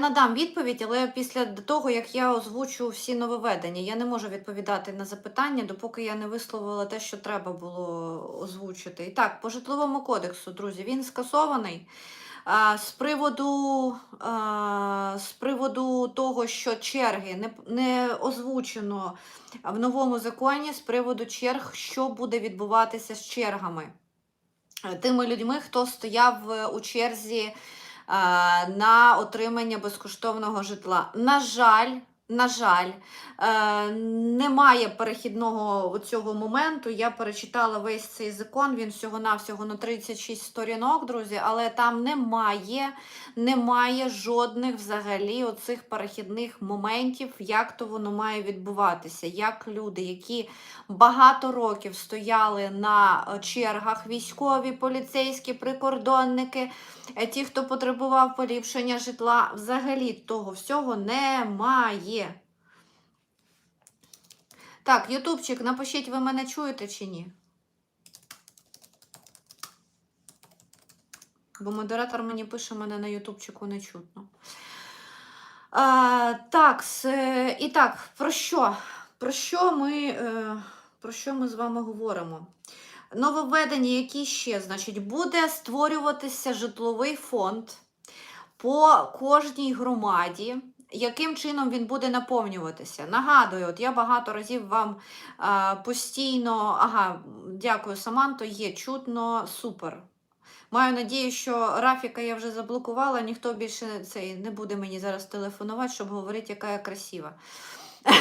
надам відповідь, але після того, як я озвучу всі нововведення, я не можу відповідати на запитання, допоки я не висловила те, що треба було озвучити. І так, по житловому кодексу, друзі, він скасований. З приводу, з приводу того, що черги не, не озвучено в новому законі, з приводу черг, що буде відбуватися з чергами. Тими людьми, хто стояв е, у черзі на отримання безкоштовного житла. На жаль, на жаль, е, немає перехідного цього моменту. Я перечитала весь цей закон, він всього-навсього на 36 сторінок, друзі, але там немає, немає жодних взагалі оцих перехідних моментів, як то воно має відбуватися, як люди, які багато років стояли на чергах, військові, поліцейські, прикордонники, е, ті, хто потребував поліпшення житла, взагалі того всього немає. Так, Ютубчик, напишіть, ви мене чуєте чи ні? Бо модератор мені пише, мене на Ютубчику не чутно. А, так, е, і так, про що? Про що ми, е, про що ми з вами говоримо? Нововведення, які ще, значить, буде створюватися житловий фонд по кожній громаді. Яким чином він буде наповнюватися? Нагадую, от я багато разів вам а, постійно, ага, дякую, Саманто, є чутно, супер. Маю надію, що Рафіка я вже заблокувала, ніхто більше цей не буде мені зараз телефонувати, щоб говорити, яка я красива.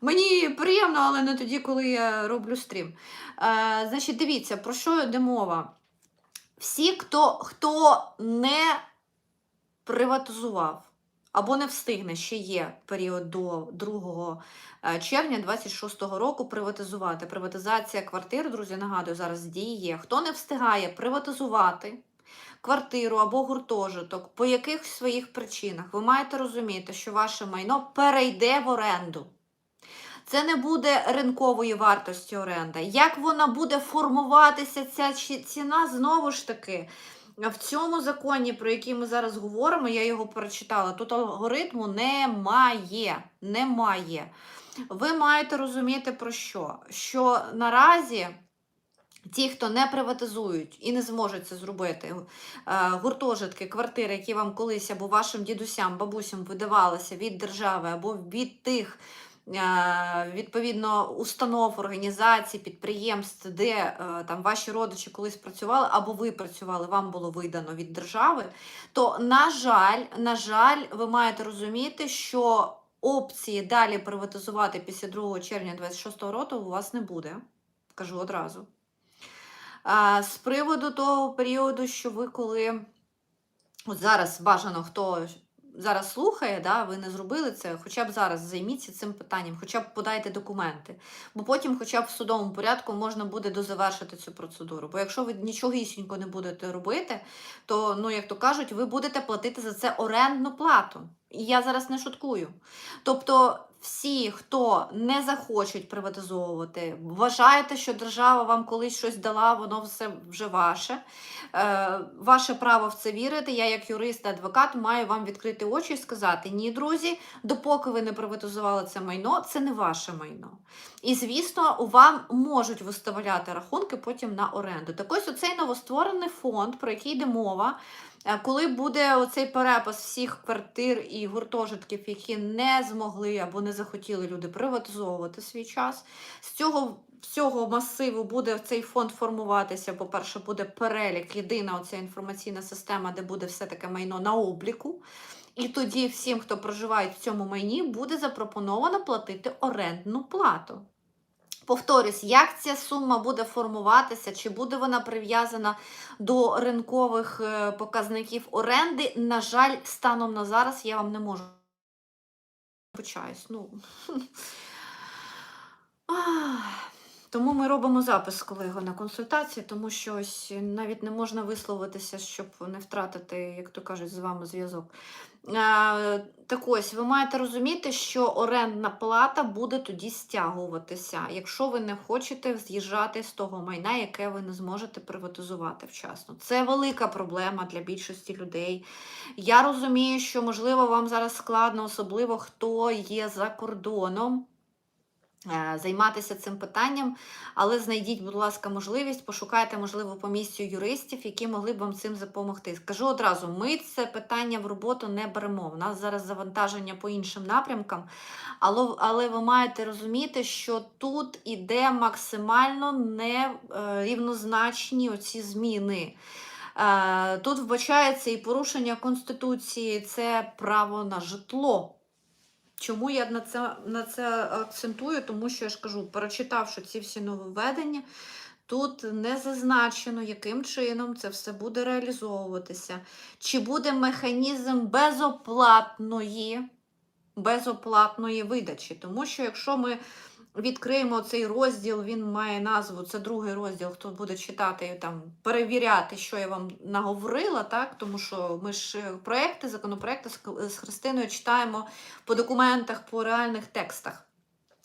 Мені приємно, але не тоді, коли я роблю стрім. Е, значить, дивіться, про що йде мова. Всі, хто, хто не приватизував або не встигне, ще є період до 2 е, червня 26-го року приватизувати. Приватизація квартир, друзі, нагадую, зараз діє. Хто не встигає приватизувати квартиру або гуртожиток, по яких своїх причинах, ви маєте розуміти, що ваше майно перейде в оренду. Це не буде ринкової вартості оренда. Як вона буде формуватися, ця ціна, знову ж таки, в цьому законі, про який ми зараз говоримо, я його прочитала, тут алгоритму немає. Немає. Ви маєте розуміти про що? Що наразі. Ті, хто не приватизують і не зможуть це зробити, е, гуртожитки, квартири, які вам колись або вашим дідусям, бабусям видавалися від держави або від тих відповідно установ, організацій, підприємств, де е, там ваші родичі колись працювали, або ви працювали, вам було видано від держави, то, на жаль, на жаль, ви маєте розуміти, що опції далі приватизувати після 2 червня 26 року у вас не буде. Кажу одразу. З приводу того періоду, що ви коли от зараз бажано, хто зараз слухає, да, ви не зробили це, хоча б зараз займіться цим питанням, хоча б подайте документи. Бо потім, хоча б в судовому порядку, можна буде дозавершити цю процедуру. Бо якщо ви нічогісінько не будете робити, то, ну, як то кажуть, ви будете платити за це орендну плату. Я зараз не шуткую. Тобто, всі, хто не захочуть приватизовувати, вважаєте, що держава вам колись щось дала, воно все вже ваше. Е, ваше право в це вірити. Я, як юрист та адвокат, маю вам відкрити очі і сказати: ні, друзі, допоки ви не приватизували це майно, це не ваше майно. І, звісно, вам можуть виставляти рахунки потім на оренду. Так ось оцей новостворений фонд, про який йде мова. Е, Коли буде оцей перепис всіх квартир і гуртожитків, які не змогли або не захотіли люди приватизовувати свій час, з цього всього масиву буде цей фонд формуватися. По-перше, буде перелік, єдина оця інформаційна система, де буде все таке майно на обліку. І тоді всім, хто проживає в цьому майні, буде запропоновано платити орендну плату. Повторюсь, як ця сума буде формуватися, чи буде вона прив'язана до ринкових е, показників оренди, на жаль, станом на зараз я вам не можу. Почаюсь. Ну. Тому ми робимо запис з колегою на консультації, тому що ось навіть не можна висловитися, щоб не втратити, як то кажуть, з вами зв'язок. Так ось, ви маєте розуміти, що орендна плата буде тоді стягуватися, якщо ви не хочете з'їжджати з того майна, яке ви не зможете приватизувати вчасно. Це велика проблема для більшості людей. Я розумію, що, можливо, вам зараз складно, особливо хто є за кордоном. Е, Займатися цим питанням, але знайдіть, будь ласка, можливість, пошукайте, можливо, по місцю юристів, які могли б вам цим допомогти. Скажу одразу, ми це питання в роботу не беремо. У нас зараз завантаження по іншим напрямкам, але, але ви маєте розуміти, що тут іде максимально нерівнозначні оці зміни. Е, Тут вбачається і порушення Конституції, це право на житло. Чому я на це, на це акцентую? Тому що я ж кажу, прочитавши ці всі нововведення, тут не зазначено, яким чином це все буде реалізовуватися. Чи буде механізм безоплатної, безоплатної видачі? Тому що якщо ми відкриємо цей розділ, він має назву, це другий розділ, хто буде читати, там, перевіряти, що я вам наговорила, так? тому що ми ж е, проекти, законопроекти з з Христиною читаємо по документах, по реальних текстах.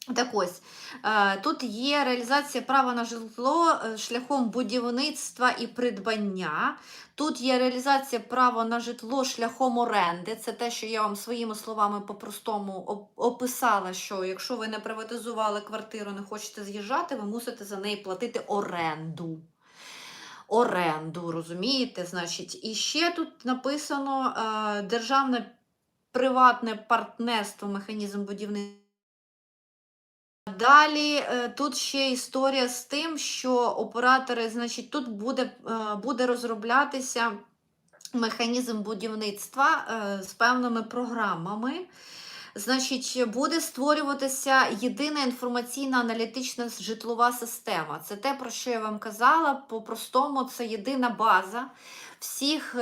Так ось, е, тут є реалізація права на житло е, шляхом будівництва і придбання. Тут є реалізація права на житло шляхом оренди. Це те, що я вам своїми словами по-простому описала, що якщо ви не приватизували квартиру, не хочете з'їжджати, ви мусите за неї платити оренду. Оренду, розумієте? Значить, і ще тут написано е, державне приватне партнерство, механізм будівництва. Далі е, тут ще історія з тим, що оператори, значить, тут буде, е, буде розроблятися механізм будівництва е, з певними програмами. Значить, буде створюватися єдина інформаційна аналітична житлова система. Це те, про що я вам казала. По-простому, це єдина база всіх,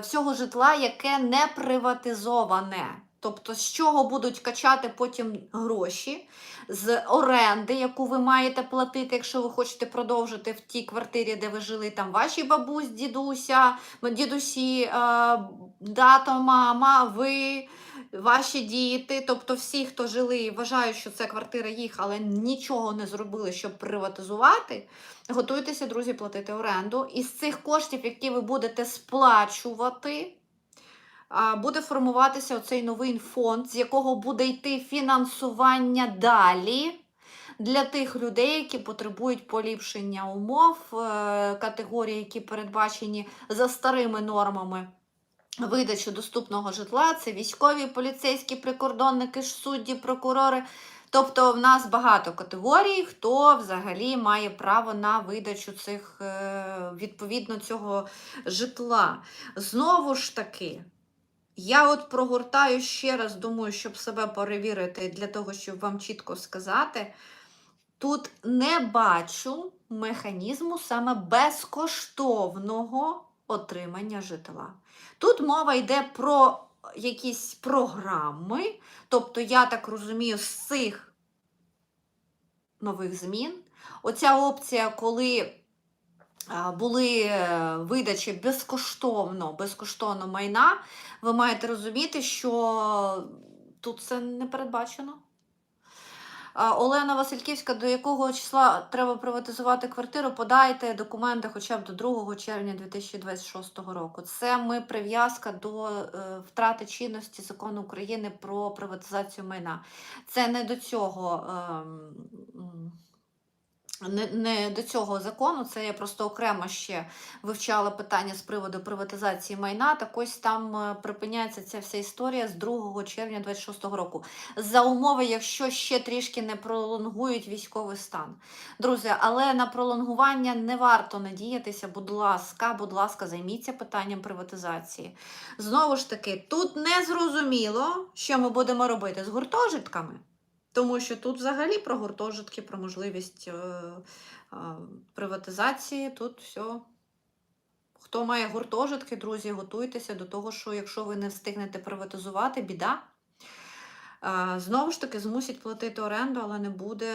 всього житла, яке не приватизоване. Тобто, з чого будуть качати потім гроші з оренди, яку ви маєте платити, якщо ви хочете продовжити в тій квартирі, де ви жили, там ваші бабусь, дідуся, дідусі, е, тато, мама, ви, ваші діти, тобто всі, хто жили і вважають, що це квартира їх, але нічого не зробили, щоб приватизувати. Готуйтеся, друзі, платити оренду. Із цих коштів, які ви будете сплачувати, буде формуватися оцей новий фонд, з якого буде йти фінансування далі для тих людей, які потребують поліпшення умов, е, категорії, які передбачені за старими нормами. Видачі доступного житла це військові, поліцейські, прикордонники, судді, прокурори. Тобто в нас багато категорій, хто взагалі має право на видачу цих е, відповідно цього житла. Знову ж таки, я от прогортаю ще раз, думаю, щоб себе перевірити для того, щоб вам чітко сказати. Тут не бачу механізму саме безкоштовного отримання житла. Тут мова йде про якісь програми, тобто, я так розумію, з цих нових змін. Оця опція, коли були е, видачі безкоштовно, безкоштовно майна, ви маєте розуміти, що тут це не передбачено. Олена Васильківська, до якого числа треба приватизувати квартиру, подайте документи хоча б до 2 червня 2026 року. Це ми прив'язка до е, втрати чинності закону України про приватизацію майна. Це не до цього. Не, не до цього закону, це я просто окремо ще вивчала питання з приводу приватизації майна. Так ось там е, припиняється ця вся історія з 2 червня 26 року. За умови, якщо ще трішки не пролонгують військовий стан. Друзі, але на пролонгування не варто надіятися, будь ласка, будь ласка, займіться питанням приватизації. Знову ж таки, тут не зрозуміло, що ми будемо робити з гуртожитками. Тому що тут взагалі про гуртожитки, про можливість е, е, приватизації, тут все. Хто має гуртожитки, друзі, готуйтеся до того, що якщо ви не встигнете приватизувати, біда. Е, Знову ж таки, змусять платити оренду, але не буде,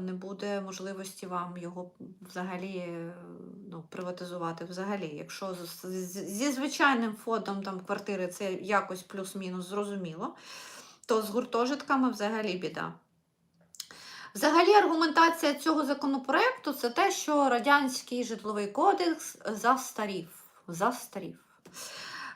не буде можливості вам його взагалі ну, приватизувати. Взагалі, якщо зі звичайним фондом там квартири це якось плюс-мінус зрозуміло, то з гуртожитками взагалі біда. Взагалі, аргументація цього законопроекту це те, що радянський житловий кодекс застарів. Застарів.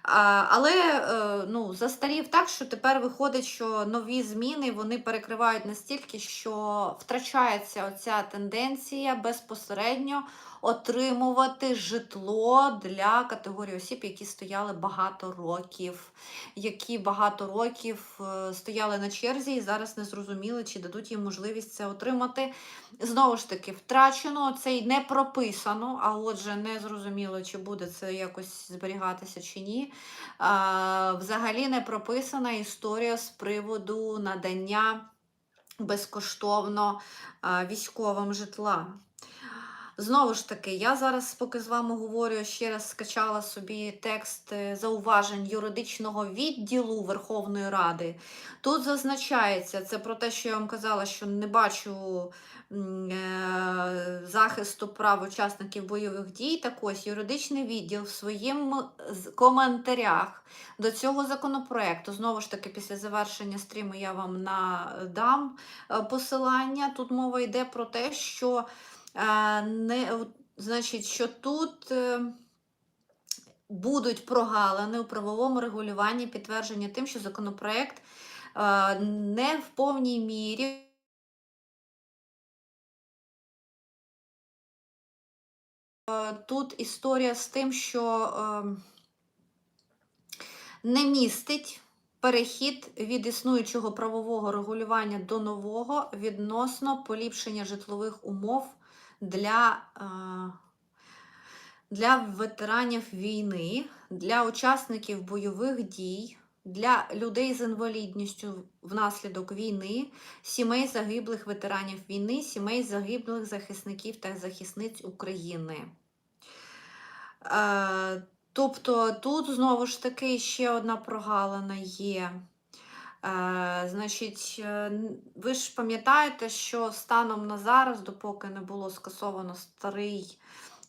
Але е, ну, застарів так, що тепер виходить, що нові зміни вони перекривають настільки, що втрачається оця тенденція безпосередньо отримувати житло для категорії осіб, які стояли багато років, які багато років е, стояли на черзі і зараз не зрозуміли, чи дадуть їм можливість це отримати. Знову ж таки, втрачено це й не прописано, а отже, не зрозуміло, чи буде це якось зберігатися чи ні. Взагалі не прописана історія з приводу надання безкоштовно військовим житла. Знову ж таки, я зараз, поки з вами говорю, ще раз скачала собі текст е, зауважень юридичного відділу Верховної Ради. Тут зазначається це про те, що я вам казала, що не бачу е, захисту прав учасників бойових дій. Так ось юридичний відділ в своїм з- коментарях до цього законопроекту. Знову ж таки, після завершення стріму я вам надам е, посилання. Тут мова йде про те, що е, не, значить, що тут. е, Будуть прогалини у правовому регулюванні, підтвердження тим, що законопроект е, не в повній мірі Тут історія з тим, що е, не містить перехід від існуючого правового регулювання до нового відносно поліпшення житлових умов для, е, для ветеранів війни, для учасників бойових дій, для людей з інвалідністю внаслідок війни, сімей загиблих ветеранів війни, сімей загиблих захисників та захисниць України. Е, Тобто тут знову ж таки ще одна прогалина є. Е, Значить, е, ви ж пам'ятаєте, що станом на зараз, допоки не було скасовано старий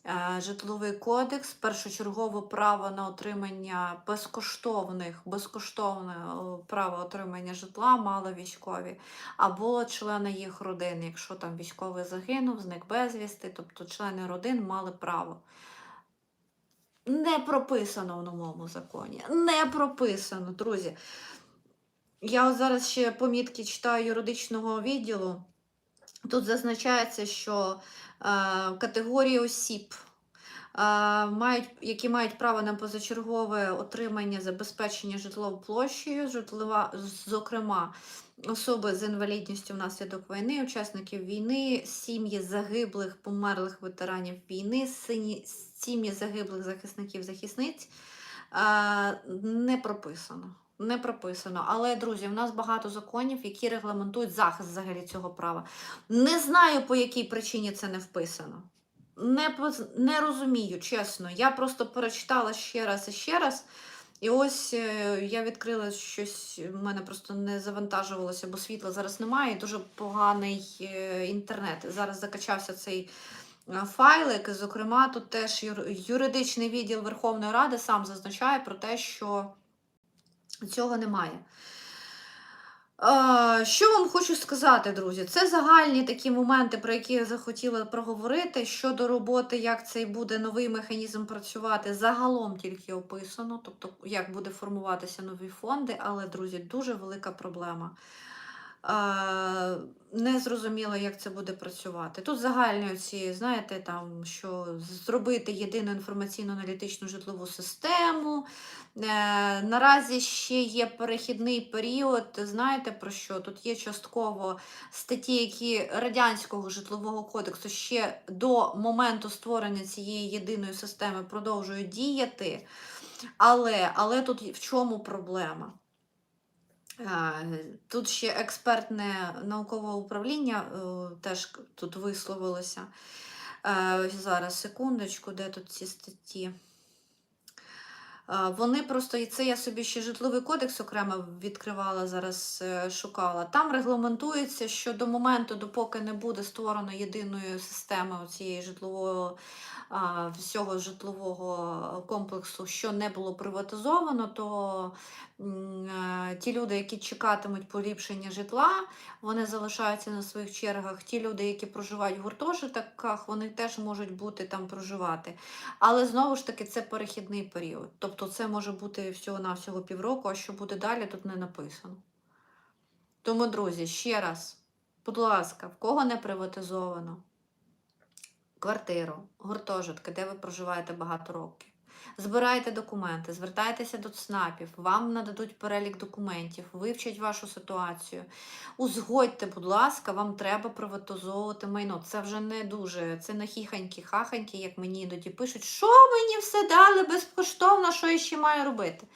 е, житловий кодекс, першочергове право на отримання безкоштовних, безкоштовне е, право отримання житла мали військові або члени їх родин, якщо там військовий загинув, зник безвісти, тобто члени родин мали право. Не прописано в новому законі. Не прописано, друзі. Я зараз ще помітки читаю юридичного відділу. Тут зазначається, що е, категорії осіб, е, мають, які мають право на позачергове отримання забезпечення житловою площею, житлова, зокрема, особи з інвалідністю внаслідок війни, учасників війни, сім'ї загиблих, померлих ветеранів війни, сім'ї загиблих захисників захисниць. е, Не прописано. Не прописано. Але, друзі, в нас багато законів, які регламентують захист взагалі цього права. Не знаю, по якій причині це не вписано. Не, не розумію, чесно. Я просто перечитала ще раз і ще раз. І ось е, я відкрила щось, в мене просто не завантажувалося, бо світла зараз немає, і дуже поганий е, інтернет. Зараз закачався цей е, файлик. Зокрема, тут теж юридичний відділ Верховної Ради сам зазначає про те, що цього немає. Що вам хочу сказати, друзі? Це загальні такі моменти, про які я захотіла проговорити. Щодо роботи, як цей буде новий механізм працювати, загалом тільки описано, тобто як буде формуватися нові фонди, але, друзі, дуже велика проблема. Не зрозуміло, як це буде працювати. Тут загальні ці, знаєте, там, що зробити єдину інформаційно-аналітичну житлову систему. Е, Наразі ще є перехідний період. Знаєте про що? Тут є частково статті, які Радянського житлового кодексу ще до моменту створення цієї єдиної системи продовжують діяти. Але, але тут в чому проблема? Тут ще експертне наукове управління е, теж тут висловилося. Е, Зараз, секундочку, де тут ці статті? Е, Вони просто, і це я собі ще житловий кодекс окремо відкривала, зараз шукала. Там регламентується, що до моменту, допоки не буде створено єдиної системи цієї житлового всього житлового комплексу, що не було приватизовано, то ті люди, які чекатимуть поліпшення житла, вони залишаються на своїх чергах. Ті люди, які проживають в гуртожитках, вони теж можуть бути там проживати. Але знову ж таки, це перехідний період. Тобто це може бути всього-навсього півроку, а що буде далі, тут не написано. Тому, друзі, ще раз, будь ласка, в кого не приватизовано квартиру, гуртожитки, де ви проживаєте багато років. Збирайте документи, звертайтеся до ЦНАПів, вам нададуть перелік документів, вивчать вашу ситуацію. Узгодьте, будь ласка, вам треба приватизовувати майно. Це вже не дуже, це не хіханьки-хаханьки, як мені іноді пишуть, що мені все дали безкоштовно, що я ще маю робити.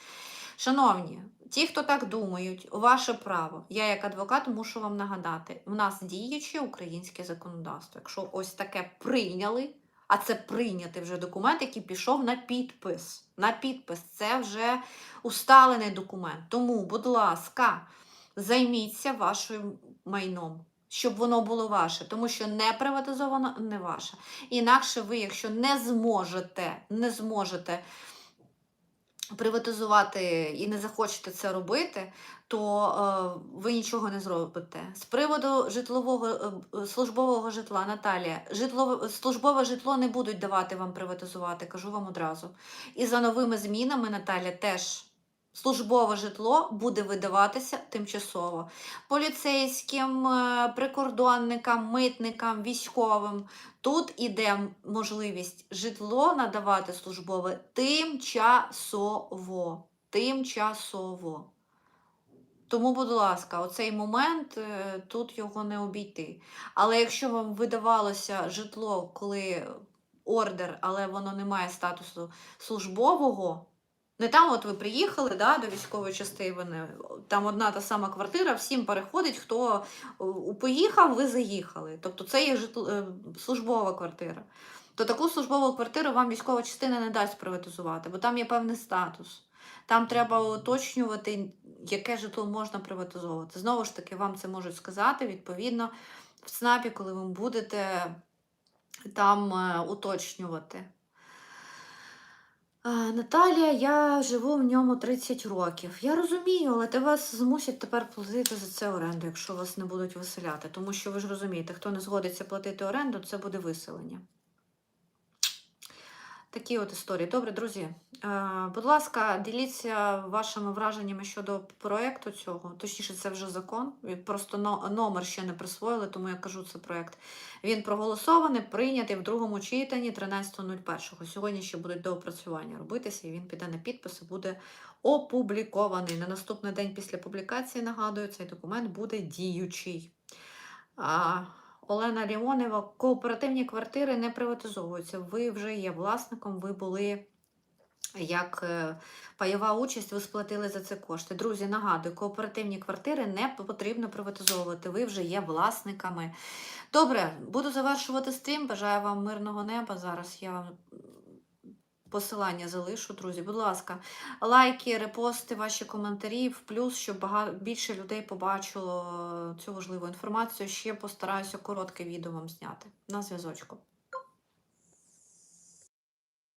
Шановні, ті, хто так думають, ваше право. Я, як адвокат, мушу вам нагадати: у нас діюче українське законодавство. Якщо ось таке прийняли, а це прийнятий вже документ, який пішов на підпис. На підпис це вже усталений документ. Тому, будь ласка, займіться вашим майном. Щоб воно було ваше, тому що не приватизовано не ваше. Інакше ви, якщо не зможете, не зможете приватизувати і не захочете це робити, то е, ви нічого не зробите. З приводу житлового е, службового житла, Наталія, житло, службове житло не будуть давати вам приватизувати, кажу вам одразу. І за новими змінами, Наталя, теж службове житло буде видаватися тимчасово поліцейським, е, прикордонникам, митникам, військовим. Тут іде можливість житло надавати службове тимчасово. Тимчасово. Тому, будь ласка, оцей момент е, тут його не обійти. Але якщо вам видавалося житло, коли ордер, але воно не має статусу службового, не там, от ви приїхали да, до військової частини, там одна та сама квартира, всім переходить, хто е, поїхав, ви заїхали. Тобто це є житло, е, службова квартира. То таку службову квартиру вам військова частина не дасть приватизувати, бо там є певний статус. Там треба уточнювати, яке житло можна приватизовувати. Знову ж таки, вам це можуть сказати, відповідно, в ЦНАПі, коли ви будете там е, уточнювати. Наталія, я живу в ньому 30 років. Я розумію, але те вас змусять тепер платити за це оренду, якщо вас не будуть виселяти. Тому що ви ж розумієте, хто не згодиться платити оренду, це буде виселення. Такі от історії. Добре, друзі. Е, будь ласка, діліться вашими враженнями щодо проєкту цього. Точніше, це вже закон. Просто номер ще не присвоїли, тому я кажу, це проєкт. Він проголосований, прийнятий в другому читанні 13.01. Сьогодні ще будуть доопрацювання робитися, і він піде на підпис і буде опублікований. На наступний день після публікації, нагадую, цей документ буде діючий. Олена Ліонова, кооперативні квартири не приватизовуються. Ви вже є власником, ви були як е, пайова участь, ви сплатили за це кошти. Друзі, нагадую, кооперативні квартири не потрібно приватизовувати. Ви вже є власниками. Добре, буду завершувати стрім. Бажаю вам мирного неба. Зараз я вам посилання залишу, друзі. Будь ласка, лайки, репости, ваші коментарі в плюс, щоб більше людей побачило цю важливу інформацію. Ще постараюся коротке відео вам зняти. На зв'язочку.